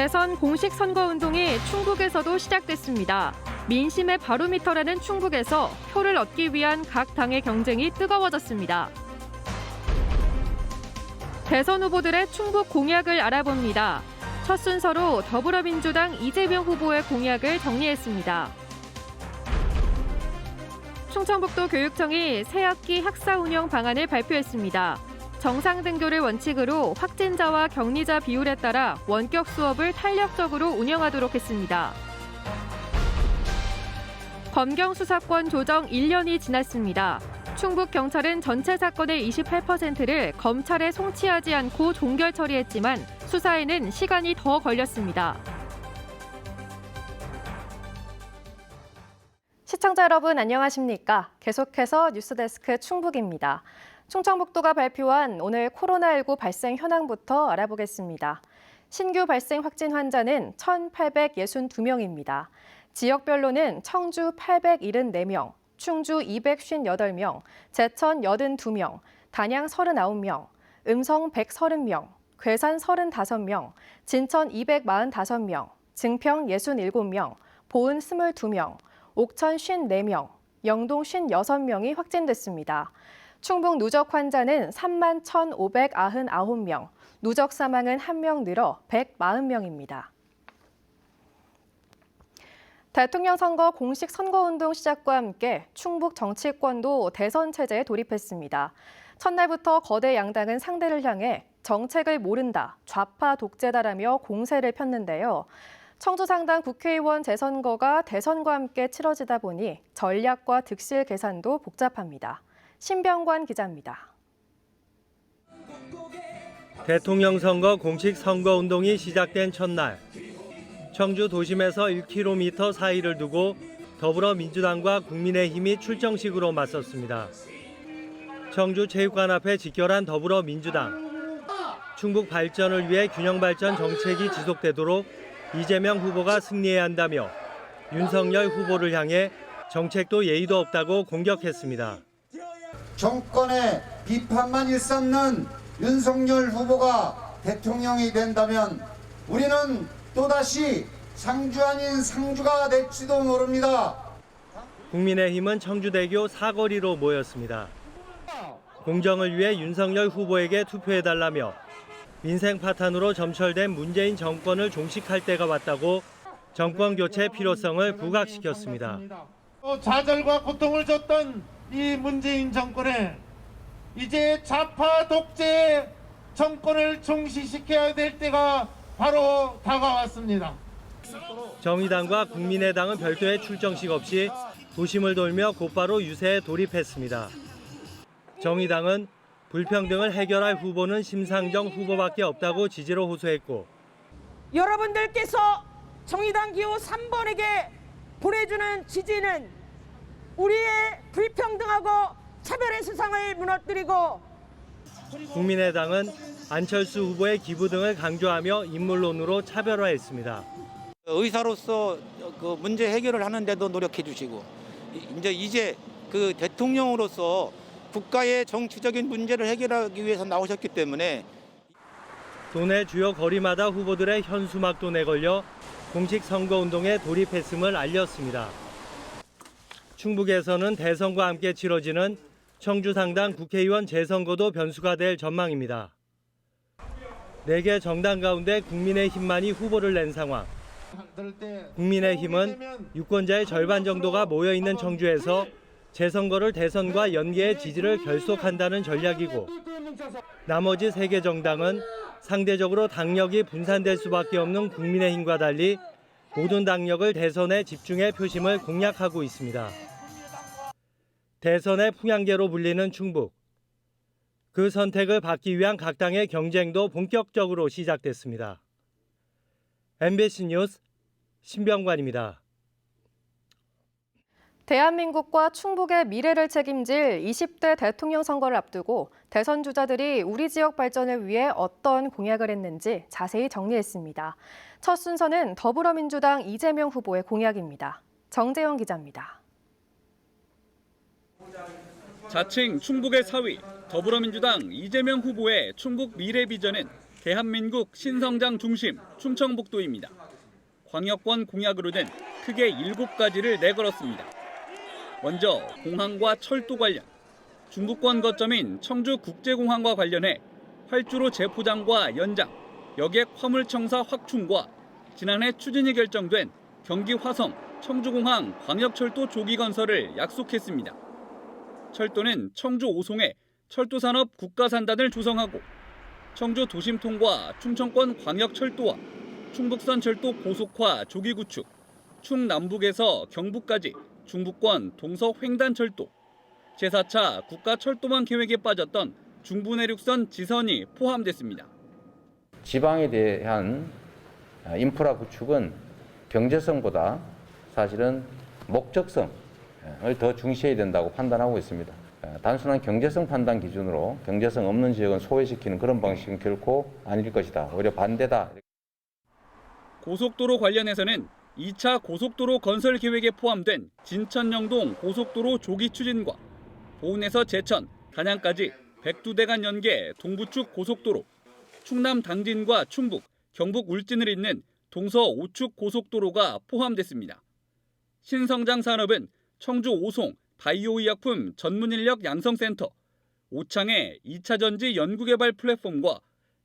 대선 공식 선거 운동이 충북에서도 시작됐습니다. 민심의 바로미터라는 충북에서 표를 얻기 위한 각 당의 경쟁이 뜨거워졌습니다. 대선 후보들의 충북 공약을 알아봅니다. 첫 순서로 더불어민주당 이재명 후보의 공약을 정리했습니다. 충청북도 교육청이 새학기 학사 운영 방안을 발표했습니다. 정상 등교를 원칙으로 확진자와 격리자 비율에 따라 원격 수업을 탄력적으로 운영하도록 했습니다. 검경 수사권 조정 1년이 지났습니다. 충북 경찰은 전체 사건의 28%를 검찰에 송치하지 않고 종결 처리했지만 수사에는 시간이 더 걸렸습니다. 시청자 여러분 안녕하십니까? 계속해서 뉴스데스크 충북입니다. 충청북도가 발표한 오늘 코로나19 발생 현황부터 알아보겠습니다. 신규 발생 확진 환자는 1,862명입니다. 지역별로는 청주 874명, 충주 258명, 제천 82명, 단양 39명, 음성 130명, 괴산 35명, 진천 245명, 증평 67명, 보은 22명, 옥천 54명, 영동 56명이 확진됐습니다. 충북 누적 환자는 3만 1,599명, 누적 사망은 1명 늘어 140명입니다. 대통령 선거 공식 선거운동 시작과 함께 충북 정치권도 대선 체제에 돌입했습니다. 첫날부터 거대 양당은 상대를 향해 정책을 모른다, 좌파 독재다라며 공세를 폈는데요. 청주 상당 국회의원 재선거가 대선과 함께 치러지다 보니 전략과 득실 계산도 복잡합니다. 신병관 기자입니다. 대통령 선거 공식 선거 운동이 시작된 첫날 청주 도심에서 1km 사이를 두고 더불어민주당과 국민의힘이 출정식으로 맞섰습니다. 청주 체육관 앞에 직결한 더불어민주당 충북 발전을 위해 균형 발전 정책이 지속되도록 이재명 후보가 승리해야 한다며 윤석열 후보를 향해 정책도 예의도 없다고 공격했습니다. 정권의 비판만 일삼는 윤석열 후보가 대통령이 된다면 우리는 또다시 상주 아닌 상주가 될지도 모릅니다. 국민의힘은 청주대교 사거리로 모였습니다. 공정을 위해 윤석열 후보에게 투표해달라며 민생 파탄으로 점철된 문재인 정권을 종식할 때가 왔다고 정권 교체 필요성을 부각시켰습니다. 또 좌절과 고통을 줬던 이 문재인 정권에 이제 좌파 독재 정권을 종식시켜야 될 때가 바로 다가왔습니다. 정의당과 국민의당은 별도의 출정식 없이 도심을 돌며 곧바로 유세에 돌입했습니다. 정의당은 불평등을 해결할 후보는 심상정 후보밖에 없다고 지지로 호소했고 여러분들께서 정의당 기호 3번에게 보내주는 지지는 우리의 불평등하고 차별의 세상을 무너뜨리고 국민의당은 안철수 후보의 기부 등을 강조하며 인물론으로 차별화했습니다. 의사로서 그 문제 해결을 하는데도 노력해 주시고 이- 이제 이제 그 대통령으로서 국가의 정치적인 문제를 해결하기 위해서 나오셨기 때문에 도내 주요 거리마다 후보들의 현수막도 내걸려 공식 선거운동에 돌입했음을 알렸습니다. 충북에서는 대선과 함께 치러지는 청주 상당 국회의원 재선거도 변수가 될 전망입니다. 4개 정당 가운데 국민의힘만이 후보를 낸 상황. 국민의힘은 유권자의 절반 정도가 모여 있는 청주에서 재선거를 대선과 연계해 지지를 결속한다는 전략이고 나머지 3개 정당은 상대적으로 당력이 분산될 수밖에 없는 국민의힘과 달리 모든 당력을 대선에 집중해 표심을 공략하고 있습니다. 대선의 풍향계로 불리는 충북. 그 선택을 받기 위한 각 당의 경쟁도 본격적으로 시작됐습니다. MBC 뉴스 신병관입니다. 대한민국과 충북의 미래를 책임질 20대 대통령 선거를 앞두고 대선 주자들이 우리 지역 발전을 위해 어떤 공약을 했는지 자세히 정리했습니다. 첫 순서는 더불어민주당 이재명 후보의 공약입니다. 정재영 기자입니다. 자칭 충북의 사위 더불어민주당 이재명 후보의 충북 미래 비전은 대한민국 신성장 중심 충청북도입니다. 광역권 공약으로는 크게 7가지를 내걸었습니다. 먼저 공항과 철도 관련, 중부권 거점인 청주 국제공항과 관련해 활주로 재포장과 연장, 여객 화물청사 확충과 지난해 추진이 결정된 경기 화성 청주공항 광역철도 조기 건설을 약속했습니다. 철도는 청주 오송에 철도산업 국가산단을 조성하고 청주 도심통과 충청권 광역철도와 충북선 철도 고속화 조기 구축, 충남북에서 경북까지 중부권 동서 횡단철도, 제4차 국가철도망 계획에 빠졌던 중부내륙선 지선이 포함됐습니다. 지방에 대한 인프라 구축은 경제성보다 사실은 목적성을 더 중시해야 된다고 판단하고 있습니다. 단순한 경제성 판단 기준으로 경제성 없는 지역은 소외시키는 그런 방식은 결코 아닐 것이다. 오히려 반대다. 고속도로 관련해서는 2차 고속도로 건설 계획에 포함된 진천 영동 고속도로 조기 추진과 보은에서 제천, 단양까지 백두대간 연계 동부축 고속도로, 충남 당진과 충북, 경북 울진을 잇는 동서 오축 고속도로가 포함됐습니다. 신성장 산업은 청주 오송 바이오의약품 전문인력 양성센터, 오창의 2차 전지 연구개발 플랫폼과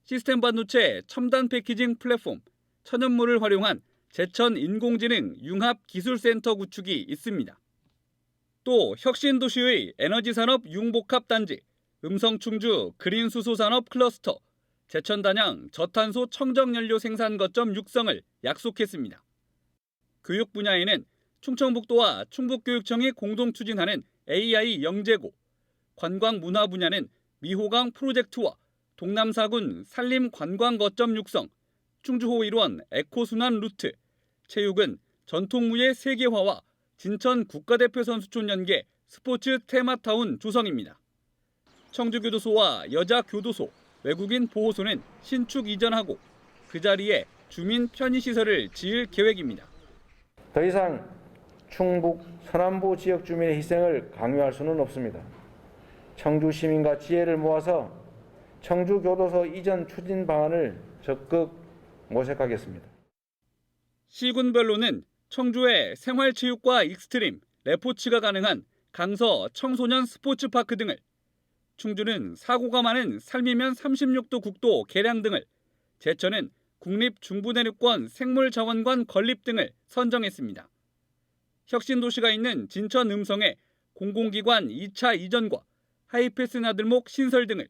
시스템 반도체 첨단 패키징 플랫폼, 천연물을 활용한 제천 인공지능 융합 기술센터 구축이 있습니다. 또 혁신도시의 에너지산업 융복합 단지, 음성충주 그린수소산업 클러스터, 제천 단양 저탄소 청정연료 생산 거점 육성을 약속했습니다. 교육 분야에는 충청북도와 충북교육청이 공동 추진하는 AI 영재고, 관광 문화 분야는 미호강 프로젝트와 동남사군 산림 관광 거점 육성, 충주호 일원 에코순환 루트, 체육은 전통무예 세계화와 진천 국가대표 선수촌 연계 스포츠 테마타운 조성입니다. 청주교도소와 여자교도소, 외국인 보호소는 신축 이전하고 그 자리에 주민 편의시설을 지을 계획입니다. 더 이상 충북 서남부 지역 주민의 희생을 강요할 수는 없습니다. 청주 시민과 지혜를 모아서 청주 교도소 이전 추진 방안을 적극 모색하겠습니다. 시군별로는 청주의 생활체육과 익스트림, 레포츠가 가능한 강서 청소년 스포츠파크 등을, 충주는 사고가 많은 삶이면 36도 국도 개량 등을, 제천은 국립 중부내륙권 생물자원관 건립 등을 선정했습니다. 혁신도시가 있는 진천 음성에 공공기관 2차 이전과 하이패스 나들목 신설 등을,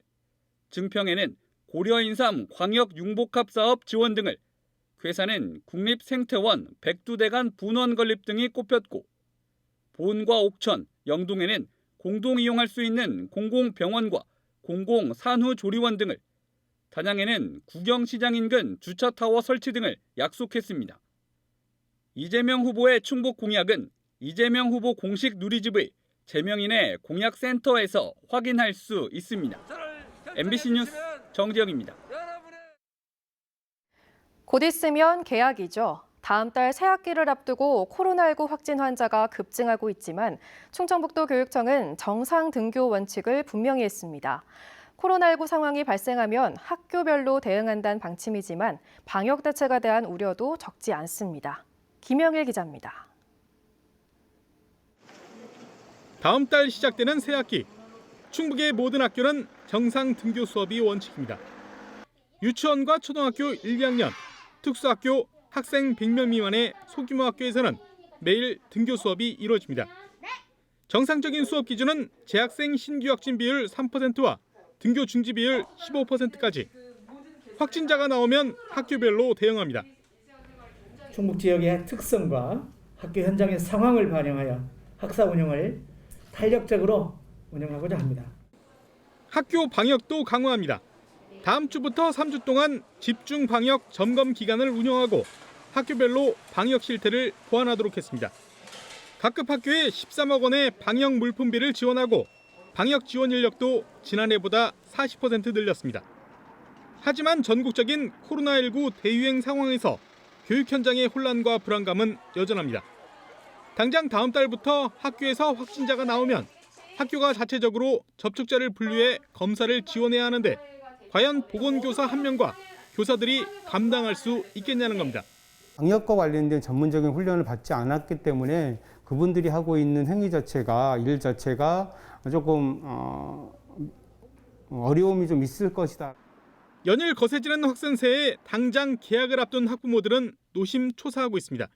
증평에는 고려 인삼 광역 융복합 사업 지원 등을, 괴산은 국립생태원 백두대간 분원 건립 등이 꼽혔고 보은과 옥천, 영동에는 공동 이용할 수 있는 공공병원과 공공산후조리원 등을 단양에는 구경시장 인근 주차타워 설치 등을 약속했습니다. 이재명 후보의 충북 공약은 이재명 후보 공식 누리집의 제명인의 공약센터에서 확인할 수 있습니다. MBC 뉴스 정재영입니다. 곧 있으면 개학이죠. 다음 달 새학기를 앞두고 코로나19 확진 환자가 급증하고 있지만 충청북도 교육청은 정상 등교 원칙을 분명히 했습니다. 코로나19 상황이 발생하면 학교별로 대응한다는 방침이지만 방역 대책에 대한 우려도 적지 않습니다. 김영일 기자입니다. 다음 달 시작되는 새 학기 충북의 모든 학교는 정상 등교 수업이 원칙입니다. 유치원과 초등학교 1, 2학년, 특수학교 학생 100명 미만의 소규모 학교에서는 매일 등교 수업이 이루어집니다. 정상적인 수업 기준은 재학생 신규 확진 비율 3%와 등교 중지 비율 15%까지 확진자가 나오면 학교별로 대응합니다. 충북 지역의 특성과 학교 현장의 상황을 반영하여 학사 운영을 탄력적으로 운영하고자 합니다. 학교 방역도 강화합니다. 다음 주부터 3주 동안 집중 방역 점검 기간을 운영하고 학교별로 방역 실태를 보완하도록 했습니다. 각급 학교에 13억 원의 방역 물품비를 지원하고 방역 지원 인력도 지난해보다 40% 늘렸습니다. 하지만 전국적인 코로나19 대유행 상황에서 교육 현장의 혼란과 불안감은 여전합니다. 당장 다음 달부터 학교에서 확진자가 나오면 학교가 자체적으로 접촉자를 분류해 검사를 지원해야 하는데 과연 보건교사 한 명과 교사들이 감당할 수 있겠냐는 겁니다. 방역과 관련된 전문적인 훈련을 받지 않았기 때문에 그분들이 하고 있는 행위 자체가 일 자체가 조금 어, 어려움이 좀 있을 것이다. 연일 거세지는 확산세에 당장 개학을 앞둔 학부모들은 노심초사하고 있습니다.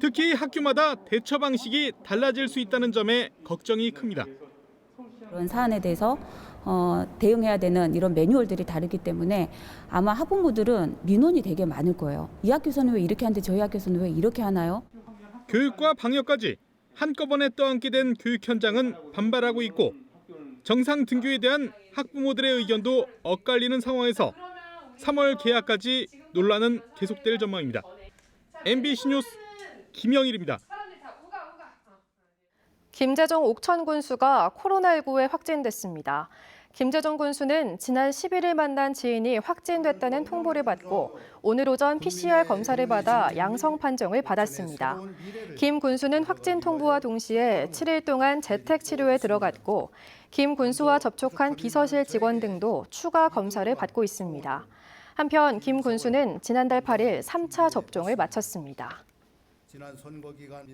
특히 학교마다 대처 방식이 달라질 수 있다는 점에 걱정이 큽니다. 그런 사안에 대해서 어, 대응해야 되는 이런 매뉴얼들이 다르기 때문에 아마 학부모들은 민원이 되게 많을 거예요. 이 학교에서는 왜 이렇게 하는데 저희 학교에서는 왜 이렇게 하나요? 교육과 방역까지 한꺼번에 떠안게 된 교육 현장은 반발하고 있고 정상 등교에 대한 학부모들의 의견도 엇갈리는 상황에서 3월 개학까지 논란은 계속될 전망입니다. MBC 뉴스 김영일입니다. 김재정 옥천 군수가 코로나19에 확진됐습니다. 김재정 군수는 지난 11일 만난 지인이 확진됐다는 통보를 받고 오늘 오전 PCR 검사를 받아 양성 판정을 받았습니다. 김 군수는 확진 통보와 동시에 7일 동안 재택 치료에 들어갔고 김 군수와 접촉한 비서실 직원 등도 추가 검사를 받고 있습니다. 한편 김 군수는 지난달 8일 3차 접종을 마쳤습니다. 지난 선거 기간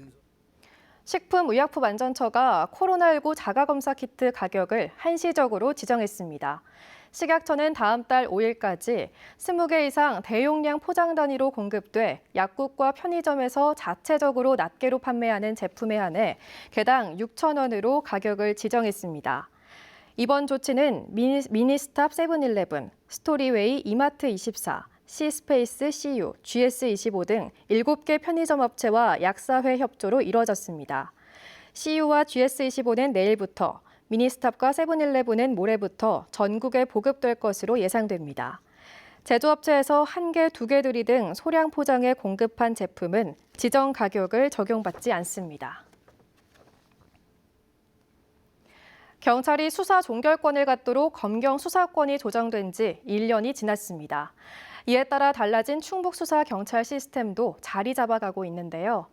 식품의약품안전처가 코로나19 자가검사 키트 가격을 한시적으로 지정했습니다. 식약처는 다음 달 5일까지 20개 이상 대용량 포장 단위로 공급돼 약국과 편의점에서 자체적으로 낱개로 판매하는 제품에 한해 개당 6천 원으로 가격을 지정했습니다. 이번 조치는 미니, 미니스탑 세븐일레븐, 스토리웨이 이마트24, C스페이스 CU, GS25 등 7개 편의점 업체와 약사회 협조로 이뤄졌습니다. CU와 GS25는 내일부터, 미니스탑과 세븐일레븐은 모레부터 전국에 보급될 것으로 예상됩니다. 제조업체에서 한 개, 두 개 들이 등 소량 포장에 공급한 제품은 지정 가격을 적용받지 않습니다. 경찰이 수사 종결권을 갖도록 검경 수사권이 조정된 지 1년이 지났습니다. 이에 따라 달라진 충북 수사 경찰 시스템도 자리 잡아가고 있는데요.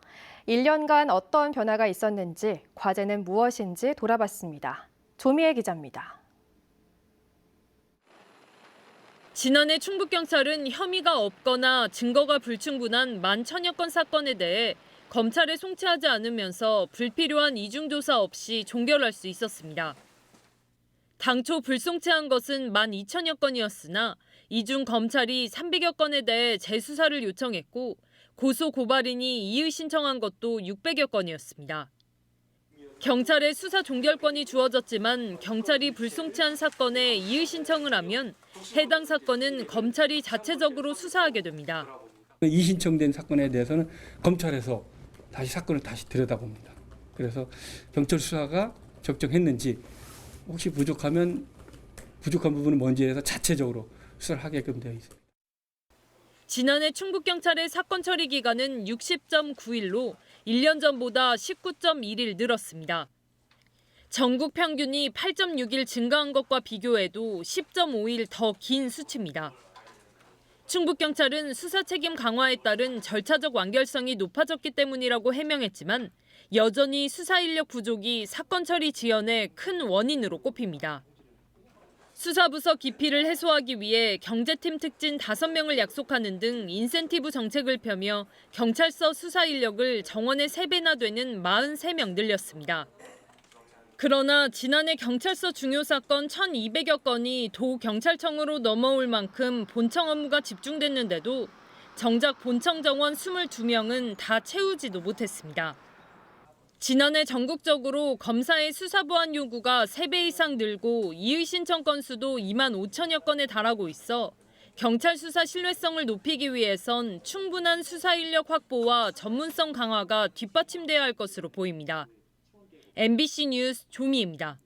1년간 어떤 변화가 있었는지, 과제는 무엇인지 돌아봤습니다. 조미애 기자입니다. 지난해 충북경찰은 혐의가 없거나 증거가 불충분한 만 천여 건 사건에 대해 검찰에 송치하지 않으면서 불필요한 이중조사 없이 종결할 수 있었습니다. 당초 불송치한 것은 만 2천여 건이었으나 이중 검찰이 300여 건에 대해 재수사를 요청했고 고소 고발인이 이의 신청한 것도 600여 건이었습니다. 경찰에 수사 종결권이 주어졌지만 경찰이 불송치한 사건에 이의 신청을 하면 해당 사건은 검찰이 자체적으로 수사하게 됩니다. 이 신청된 사건에 대해서는 검찰에서 다시 사건을 다시 들여다봅니다. 그래서 경찰 수사가 적정했는지 혹시 부족하면 부족한 부분은 먼저 해서 자체적으로 수사를 하게끔 되어 있습니다. 지난해 충북 경찰의 사건 처리 기간은 60.9일로 1년 전보다 19.1일 늘었습니다. 전국 평균이 8.6일 증가한 것과 비교해도 10.5일 더 긴 수치입니다. 충북 경찰은 수사 책임 강화에 따른 절차적 완결성이 높아졌기 때문이라고 해명했지만 여전히 수사 인력 부족이 사건 처리 지연의 큰 원인으로 꼽힙니다. 수사부서 기피를 해소하기 위해 경제팀 특진 5명을 약속하는 등 인센티브 정책을 펴며 경찰서 수사 인력을 정원의 3배나 되는 43명 늘렸습니다. 그러나 지난해 경찰서 중요 사건 1,200여 건이 도 경찰청으로 넘어올 만큼 본청 업무가 집중됐는데도 정작 본청 정원 22명은 다 채우지도 못했습니다. 지난해 전국적으로 검사의 수사 보완 요구가 3배 이상 늘고 이의 신청 건수도 2만 5천여 건에 달하고 있어 경찰 수사 신뢰성을 높이기 위해선 충분한 수사 인력 확보와 전문성 강화가 뒷받침돼야 할 것으로 보입니다. MBC 뉴스 조미입니다.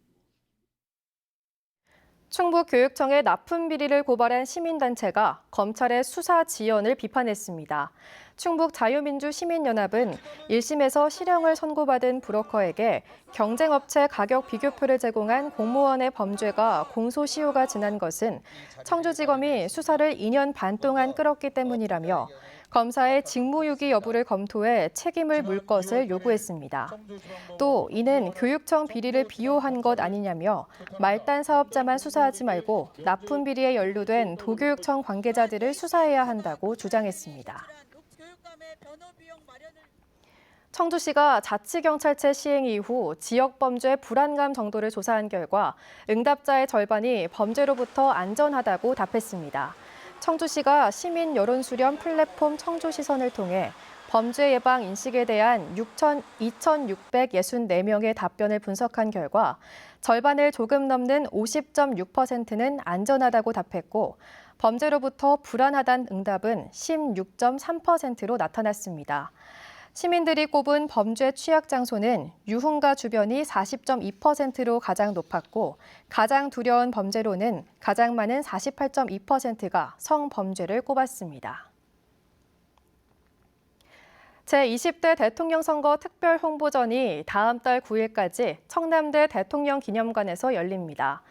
충북교육청에 납품 비리를 고발한 시민단체가 검찰의 수사 지연을 비판했습니다. 충북 자유민주 시민연합은 1심에서 실형을 선고받은 브로커에게 경쟁업체 가격 비교표를 제공한 공무원의 범죄가 공소시효가 지난 것은 청주지검이 수사를 2년 반 동안 끌었기 때문이라며 검사의 직무유기 여부를 검토해 책임을 물 것을 요구했습니다. 또 이는 교육청 비리를 비호한 것 아니냐며 말단 사업자만 수사하지 말고 납품 비리에 연루된 도교육청 관계자들을 수사해야 한다고 주장했습니다. 청주시가 자치경찰체 시행 이후 지역 범죄 불안감 정도를 조사한 결과 응답자의 절반이 범죄로부터 안전하다고 답했습니다. 청주시가 시민 여론 수렴 플랫폼 청주 시선을 통해 범죄 예방 인식에 대한 6천, 2,664명의 답변을 분석한 결과 절반을 조금 넘는 50.6%는 안전하다고 답했고 범죄로부터 불안하다는 응답은 16.3%로 나타났습니다. 시민들이 꼽은 범죄 취약 장소는 유흥가 주변이 40.2%로 가장 높았고 가장 두려운 범죄로는 가장 많은 48.2%가 성범죄를 꼽았습니다. 제20대 대통령 선거 특별 홍보전이 다음 달 9일까지 청남대 대통령 기념관에서 열립니다.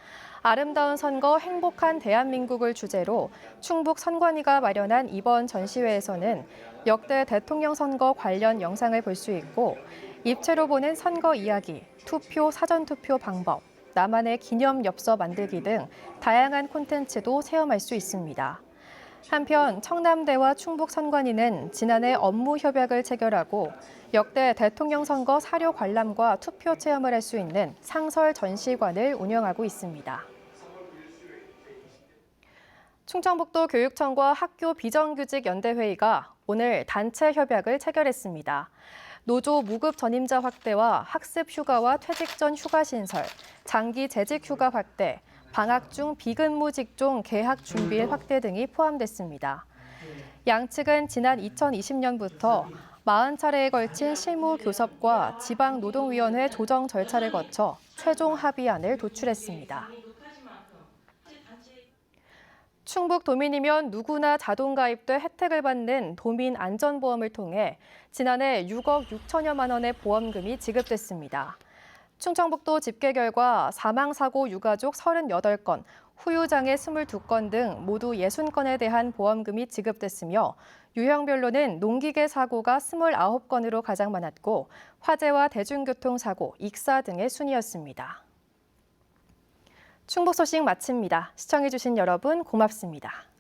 아름다운 선거 행복한 대한민국을 주제로 충북 선관위가 마련한 이번 전시회에서는 역대 대통령 선거 관련 영상을 볼 수 있고 입체로 보는 선거 이야기, 투표 사전 투표 방법, 나만의 기념 엽서 만들기 등 다양한 콘텐츠도 체험할 수 있습니다. 한편 청남대와 충북 선관위는 지난해 업무 협약을 체결하고 역대 대통령 선거 사료 관람과 투표 체험을 할 수 있는 상설 전시관을 운영하고 있습니다. 충청북도 교육청과 학교 비정규직 연대회의가 오늘 단체 협약을 체결했습니다. 노조 무급 전임자 확대와 학습 휴가와 퇴직 전 휴가 신설, 장기 재직 휴가 확대, 방학 중 비근무 직종 개학 준비일 확대 등이 포함됐습니다. 양측은 지난 2020년부터 40차례에 걸친 실무 교섭과 지방 노동위원회 조정 절차를 거쳐 최종 합의안을 도출했습니다. 충북 도민이면 누구나 자동 가입돼 혜택을 받는 도민 안전보험을 통해 지난해 6억 6천여만 원의 보험금이 지급됐습니다. 충청북도 집계 결과 사망 사고 유가족 38건, 후유장애 22건 등 모두 60건에 대한 보험금이 지급됐으며 유형별로는 농기계 사고가 29건으로 가장 많았고 화재와 대중교통 사고, 익사 등의 순이었습니다. 충북 소식 마칩니다. 시청해주신 여러분 고맙습니다.